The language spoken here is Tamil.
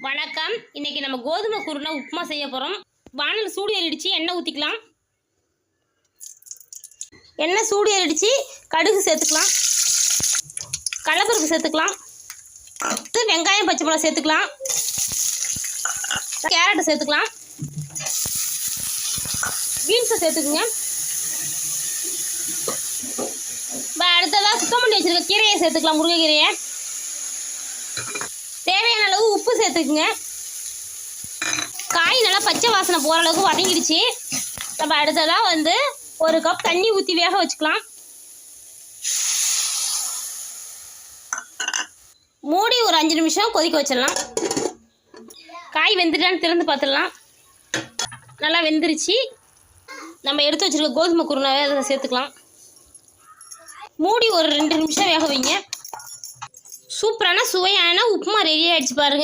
வணக்கம். இன்னைக்கு நம்ம கோதுமை குருணை உப்புமா செய்ய போகிறோம் வானல் சூடு ஏறிடுச்சு. எண்ணெய் ஊற்றிக்கலாம் எண்ணெய் சூடு ஏறிடுச்சு. கடுகு சேர்த்துக்கலாம். கடலப்பருப்பு சேர்த்துக்கலாம். அடுத்து வெங்காயம் பச்சை மிளகா சேர்த்துக்கலாம். கேரட்டை சேர்த்துக்கலாம். பீன்ஸை சேர்த்துக்குங்க. இப்போ அடுத்ததாக சுத்தம் பண்ணி வச்சுருக்க கீரையை சேர்த்துக்கலாம் முருங்கைக்கீரையை. சேர்த்துக்குங்க காய் நல்லா பச்சை வாசனை போகிற அளவுக்கு வதங்கிடுச்சு. நம்ம அடுத்ததாக வந்து ஒரு கப் தண்ணி ஊற்றி வேக வச்சுக்கலாம். மூடி ஒரு அஞ்சு நிமிஷம் கொதிக்க வச்சிடலாம். காய் வெந்துட்டான்னு திறந்து பார்த்துடலாம். நல்லா வெந்துருச்சு. நம்ம எடுத்து வச்சுருக்க கோதுமை குருணாவே அதை சேர்த்துக்கலாம். மூடி ஒரு ரெண்டு நிமிஷம் வேக வைங்க. சூப்பரான சுவையான உப்புமா ரெடி ஆயிடுச்சு பாருங்க.